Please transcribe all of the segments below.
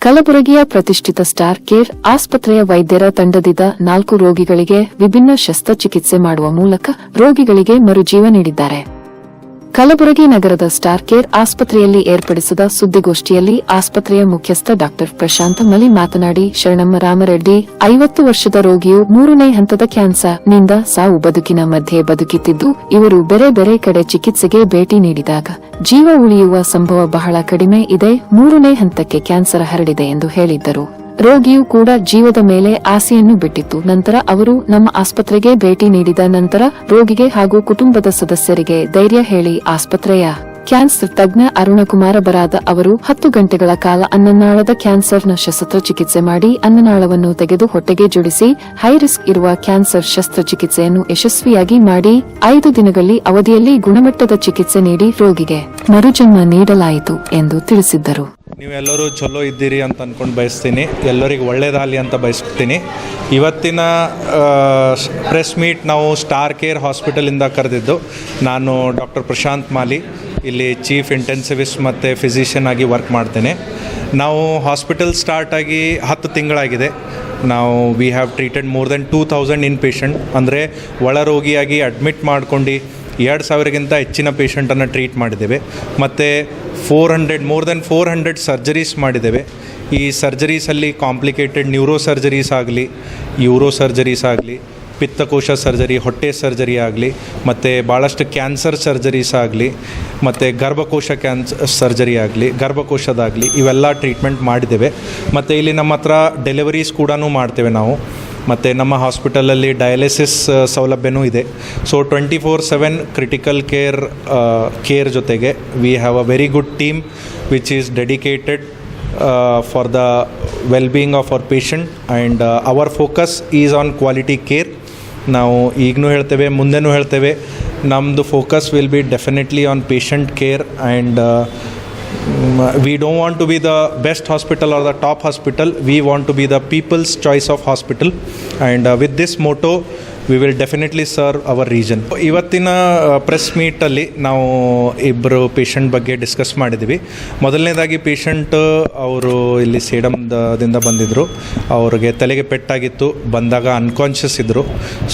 ಕಲಬುರಗಿಯ ಪ್ರತಿಷ್ಠಿತ star care ಆಸ್ಪತ್ರೆಯ ವೈದ್ಯರ ತಂಡದಿಂದ ನಾಲ್ಕು ರೋಗಿಗಳಿಗೆ ವಿಭಿನ್ನ ಶಸ್ತ್ರಚಿಕಿತ್ಸೆ ಮಾಡುವ ಮೂಲಕ ರೋಗಿಗಳಿಗೆ ಮರುಜೀವ ನೀಡಿದ್ದಾರೆ. ಕಲಬುರಗಿ ನಗರದ ಸ್ಟಾರ್ ಕೇರ್ ಆಸ್ಪತ್ರೆಯಲ್ಲಿ ಏರ್ಪಡಿಸಿದ ಸುದ್ದಿಗೋಷ್ಠಿಯಲ್ಲಿ ಆಸ್ಪತ್ರೆಯ ಮುಖ್ಯಸ್ಥ ಡಾಕ್ಟರ್ ಪ್ರಶಾಂತ ಮಲಿ ಮಾತನಾಡಿ, ಶರಣಮ್ಮ ರಾಮರೆಡ್ಡಿ, ಐವತ್ತು ವರ್ಷದ ರೋಗಿಯು ಮೂರನೇ ಹಂತದ ಕ್ಯಾನ್ಸರ್ನಿಂದ ಸಾವು ಬದುಕಿನ ಮಧ್ಯೆ ಬದುಕಿತ್ತಿದ್ದು, ಇವರು ಬೇರೆ ಬೇರೆ ಕಡೆ ಚಿಕಿತ್ಸೆಗೆ ಭೇಟಿ ನೀಡಿದಾಗ ಜೀವ ಉಳಿಯುವ ಸಂಭವ ಬಹಳ ಕಡಿಮೆ ಇದೆ, ಮೂರನೇ ಹಂತಕ್ಕೆ ಕ್ಯಾನ್ಸರ್ ಹರಡಿದೆ ಎಂದು ಹೇಳಿದ್ದರು. ರೋಗಿಯು ಕೂಡ ಜೀವದ ಮೇಲೆ ಆಸೆಯನ್ನು ಬಿಟ್ಟಿತ್ತು ನಂತರ ಅವರು ನಮ್ಮ ಆಸ್ಪತ್ರೆಗೆ ಭೇಟಿ ನೀಡಿದ ನಂತರ ರೋಗಿಗೆ ಹಾಗೂ ಕುಟುಂಬದ ಸದಸ್ಯರಿಗೆ ಧೈರ್ಯ ಹೇಳಿ, ಆಸ್ಪತ್ರೆಯ ಕ್ಯಾನ್ಸರ್ ತಜ್ಞ ಅರುಣಕುಮಾರ ಬರಾದ ಅವರು ಹತ್ತು ಗಂಟೆಗಳ ಕಾಲ ಅನ್ನನಾಳದ ಕ್ಯಾನ್ಸರ್ನ ಶಸ್ತ್ರಚಿಕಿತ್ಸೆ ಮಾಡಿ, ಅನ್ನನಾಳವನ್ನು ತೆಗೆದು ಹೊಟ್ಟೆಗೆ ಜೋಡಿಸಿ, ಹೈ ರಿಸ್ಕ್ ಇರುವ ಕ್ಯಾನ್ಸರ್ ಶಸ್ತ್ರಚಿಕಿತ್ಸೆಯನ್ನು ಯಶಸ್ವಿಯಾಗಿ ಮಾಡಿ, ಐದು ದಿನಗಳಲ್ಲಿ ಅವಧಿಯಲ್ಲಿ ಗುಣಮಟ್ಟದ ಚಿಕಿತ್ಸೆ ನೀಡಿ ರೋಗಿಗೆ ಮರುಜನ್ಮ ನೀಡಲಾಯಿತು ಎಂದು ತಿಳಿಸಿದ್ದರು. ನೀವೆಲ್ಲರೂ ಚಲೋ ಇದ್ದೀರಿ ಅಂತ ಅಂದ್ಕೊಂಡು ಬಯಸ್ತೀನಿ. ಎಲ್ಲರಿಗೂ ಒಳ್ಳೇದಾಗಲಿ ಅಂತ ಬಯಸ್ತೀನಿ. ಇವತ್ತಿನ ಪ್ರೆಸ್ ಮೀಟ್ ನಾವು ಸ್ಟಾರ್ ಕೇರ್ ಹಾಸ್ಪಿಟಲಿಂದ ಕರೆದಿದ್ದು. ನಾನು ಡಾಕ್ಟರ್ ಪ್ರಶಾಂತ್ ಮಾಲಿ. ಇಲ್ಲಿ ಚೀಫ್ ಇಂಟೆನ್ಸಿವಿಸ್ಟ್ ಮತ್ತು ಫಿಸಿಷಿಯನ್ ಆಗಿ ವರ್ಕ್ ಮಾಡ್ತೇನೆ. ನಾವು ಹಾಸ್ಪಿಟಲ್ ಸ್ಟಾರ್ಟ್ ಆಗಿ ಹತ್ತು ತಿಂಗಳಾಗಿದೆ. ನಾವು we have treated more than two thousand in patient ಅಂದರೆ ಒಳರೋಗಿಯಾಗಿ ಅಡ್ಮಿಟ್ ಮಾಡ್ಕೊಂಡು ಎರಡು ಸಾವಿರಕ್ಕಿಂತ ಹೆಚ್ಚಿನ ಪೇಷಂಟನ್ನು ಟ್ರೀಟ್ ಮಾಡಿದ್ದೇವೆ. ಮತ್ತು four hundred more than four hundred surgeries ಮಾಡಿದ್ದೇವೆ. ಈ ಸರ್ಜರೀಸಲ್ಲಿ ಕಾಂಪ್ಲಿಕೇಟೆಡ್ ನ್ಯೂರೋ ಸರ್ಜರೀಸ್ ಆಗಲಿ ಯೂರೋ ಸರ್ಜರೀಸ್ ಆಗಲಿ, ಪಿತ್ತಕೋಶ ಸರ್ಜರಿ ಹೊಟ್ಟೆ ಸರ್ಜರಿ ಆಗಲಿ, ಮತ್ತು ಭಾಳಷ್ಟು ಕ್ಯಾನ್ಸರ್ ಸರ್ಜರೀಸ್ ಆಗಲಿ, ಮತ್ತು ಗರ್ಭಕೋಶ ಕ್ಯಾನ್ಸ್ ಸರ್ಜರಿ ಆಗಲಿ, ಗರ್ಭಕೋಶದಾಗಲಿ ಇವೆಲ್ಲ ಟ್ರೀಟ್ಮೆಂಟ್ ಮಾಡಿದ್ದೇವೆ. ಮತ್ತು ಇಲ್ಲಿ ನಮ್ಮ ಹತ್ರ ಡೆಲಿವರೀಸ್ ಕೂಡ ಮಾಡ್ತೇವೆ ನಾವು. ಮತ್ತು ನಮ್ಮ ಹಾಸ್ಪಿಟಲಲ್ಲಿ ಡಯಾಲಿಸಿಸ್ ಸೌಲಭ್ಯನೂ ಇದೆ. So twenty four seven critical care care ಜೊತೆಗೆ we have a very good team which is dedicated for the well being of our patient and our focus is on quality care ನಾವು ಈಗಲೂ ಹೇಳ್ತೇವೆ, ಮುಂದೆನೂ ಹೇಳ್ತೇವೆ ನಮ್ಮದು focus will be definitely on patient care and we don't want to be the best hospital or the top hospital. We want to be the people's choice of hospital. And uh, with this motto we will definitely serve our region ಇವತ್ತಿನ press ಮೀಟಲ್ಲಿ ನಾವು ಇಬ್ಬರು patient ಬಗ್ಗೆ discuss ಮಾಡಿದ್ವಿ. ಮೊದಲನೇದಾಗಿ patient ಅವರು ಇಲ್ಲಿ ಸೇಡಮ್ದಿಂದ ಬಂದಿದ್ದರು ಅವ್ರಿಗೆ ತಲೆಗೆ ಪೆಟ್ಟಾಗಿತ್ತು. ಬಂದಾಗ ಅನ್ಕಾನ್ಷಿಯಸ್ ಇದ್ದರು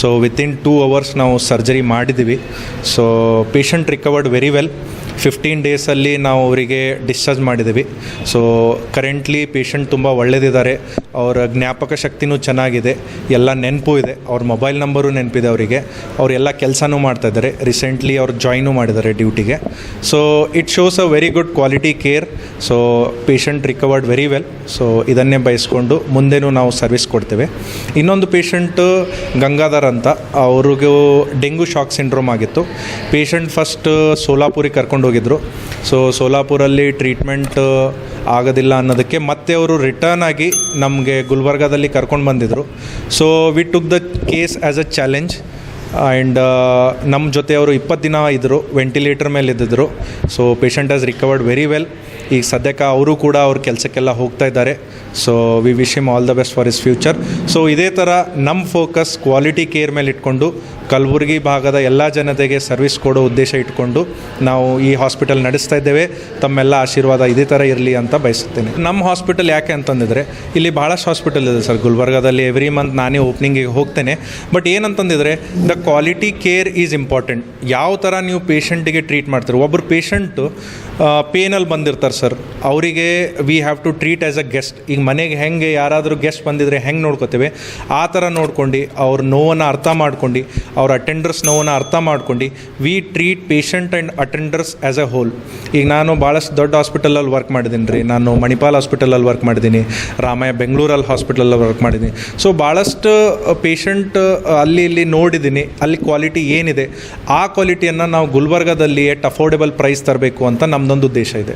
ಸೊ ವಿತಿನ್ ಟೂ ಅವರ್ಸ್ ನಾವು ಸರ್ಜರಿ ಮಾಡಿದ್ದೀವಿ so patient recovered very well fifteen ಡೇಸಲ್ಲಿ ನಾವು ಅವರಿಗೆ ಡಿಸ್ಚಾರ್ಜ್ ಮಾಡಿದ್ದೀವಿ ಸೊ ಕರೆಂಟ್ಲಿ ಪೇಷಂಟ್ ತುಂಬ ಒಳ್ಳೆಯದಿದ್ದಾರೆ ಅವರ ಜ್ಞಾಪಕ ಶಕ್ತಿನೂ ಚೆನ್ನಾಗಿದೆ. ಎಲ್ಲ ನೆನಪು ಇದೆ. ಅವ್ರ ಮೊಬೈಲ್ ನಂಬರು ನೆನಪಿದೆ ಅವರಿಗೆ. ಅವರೆಲ್ಲ ಕೆಲಸನೂ ಮಾಡ್ತಾ ಇದ್ದಾರೆ. ರೀಸೆಂಟ್ಲಿ ಅವ್ರು ಜಾಯ್ನು ಮಾಡಿದ್ದಾರೆ ಡ್ಯೂಟಿಗೆ so it shows a very good quality care so patient recovered very well so ಇದನ್ನೇ ಬಯಸ್ಕೊಂಡು ಮುಂದೆನೂ ನಾವು ಸರ್ವಿಸ್ ಕೊಡ್ತೇವೆ. ಇನ್ನೊಂದು ಪೇಷಂಟು ಗಂಗಾಧರ್ ಅಂತ. ಅವ್ರಿಗೂ ಡೆಂಗು ಶಾಕ್ ಸಿಂಡ್ರೋಮ್ ಆಗಿತ್ತು. ಪೇಷಂಟ್ ಫಸ್ಟ್ ಸೋಲಾಪುರಿ ಕರ್ಕೊಂಡು ಹೋಗಿದ್ರು ಸೊ ಸೋಲಾಪುರಲ್ಲಿ ಟ್ರೀಟ್ಮೆಂಟ್ ಆಗೋದಿಲ್ಲ ಅನ್ನೋದಕ್ಕೆ ಮತ್ತೆ ಅವರು ರಿಟರ್ನ್ ಆಗಿ ನಮಗೆ ಗುಲ್ಬರ್ಗಾದಲ್ಲಿ ಕರ್ಕೊಂಡು ಬಂದಿದ್ದರು so we took the case as a challenge and ನಮ್ಮ ಜೊತೆ ಅವರು ಇಪ್ಪತ್ತು ದಿನ ಇದ್ದರು ವೆಂಟಿಲೇಟರ್ ಮೇಲೆ ಇದ್ದಿದ್ರು. So patient has recovered very well ಈಗ ಸದ್ಯಕ್ಕೆ ಅವರು ಕೂಡ ಅವ್ರ ಕೆಲಸಕ್ಕೆಲ್ಲ ಹೋಗ್ತಾ ಇದ್ದಾರೆ. So we wish him all the best for his future so ಇದೇ ಥರ ನಮ್ಮ ಫೋಕಸ್ ಕ್ವಾಲಿಟಿ ಕೇರ್ ಮೇಲೆ ಇಟ್ಕೊಂಡು ಕಲಬುರಗಿ ಭಾಗದ ಎಲ್ಲ ಜನತೆಗೆ ಸರ್ವಿಸ್ ಕೊಡೋ ಉದ್ದೇಶ ಇಟ್ಕೊಂಡು ನಾವು ಈ ಹಾಸ್ಪಿಟಲ್ ನಡೆಸ್ತಾ ಇದ್ದೇವೆ. ತಮ್ಮೆಲ್ಲ ಆಶೀರ್ವಾದ ಇದೇ ಥರ ಇರಲಿ ಅಂತ ಬಯಸುತ್ತೇನೆ. ನಮ್ಮ ಹಾಸ್ಪಿಟಲ್ ಯಾಕೆ ಅಂತಂದಿದ್ರೆ, ಇಲ್ಲಿ ಭಾಳಷ್ಟು ಹಾಸ್ಪಿಟಲ್ ಇದೆ ಸರ್. ಗುಲ್ಬರ್ಗಾದಲ್ಲಿ ಎವ್ರಿ ಮಂತ್ ನಾನೇ ಓಪನಿಂಗಿಗೆ ಹೋಗ್ತೇನೆ. But ಏನಂತಂದಿದ್ರೆ the quality care is important ಯಾವ ಥರ ನೀವು ಪೇಷಂಟಿಗೆ ಟ್ರೀಟ್ ಮಾಡ್ತೀರಿ ಒಬ್ಬರು ಪೇಷಂಟು ಪೇನಲ್ಲಿ ಬಂದಿರ್ತಾರೆ ಸರ್. ಅವರಿಗೆ we have to treat as a guest ಈಗ ಮನೆಗೆ ಹೆಂಗೆ ಯಾರಾದರೂ ಗೆಸ್ಟ್ ಬಂದಿದ್ರೆ ಹೆಂಗೆ ನೋಡ್ಕೋತೇವೆ? ಆ ಥರ ನೋಡ್ಕೊಂಡು ಅವ್ರ ನೋವನ್ನು ಅರ್ಥ ಮಾಡ್ಕೊಂಡು ಅವ್ರ ಅಟೆಂಡರ್ಸ್ ನೋವನ್ನು ಅರ್ಥ ಮಾಡ್ಕೊಂಡು we treat patient and attenders as a whole ಈಗ ನಾನು ಭಾಳಷ್ಟು ದೊಡ್ಡ ಹಾಸ್ಪಿಟಲಲ್ಲಿ ವರ್ಕ್ ಮಾಡಿದ್ದೀನಿ ರೀ ನಾನು ಮಣಿಪಾಲ್ ಹಾಸ್ಪಿಟಲಲ್ಲಿ ವರ್ಕ್ ಮಾಡಿದ್ದೀನಿ ರಾಮಯ್ಯ ಬೆಂಗಳೂರಲ್ಲಿ ಹಾಸ್ಪಿಟಲಲ್ಲಿ ವರ್ಕ್ ಮಾಡಿದ್ದೀನಿ ಸೊ ಭಾಳಷ್ಟು ಪೇಷಂಟ್ ಅಲ್ಲಿ ಇಲ್ಲಿ ನೋಡಿದ್ದೀನಿ ಅಲ್ಲಿ ಕ್ವಾಲಿಟಿ ಏನಿದೆ? ಆ ಕ್ವಾಲಿಟಿಯನ್ನು ನಾವು ಗುಲ್ಬರ್ಗದಲ್ಲಿ ಎಟ್ ಅಫೋರ್ಡೆಬಲ್ ಪ್ರೈಸ್ ತರಬೇಕು ಅಂತ ನಮ್ಮದೊಂದು ಉದ್ದೇಶ ಇದೆ.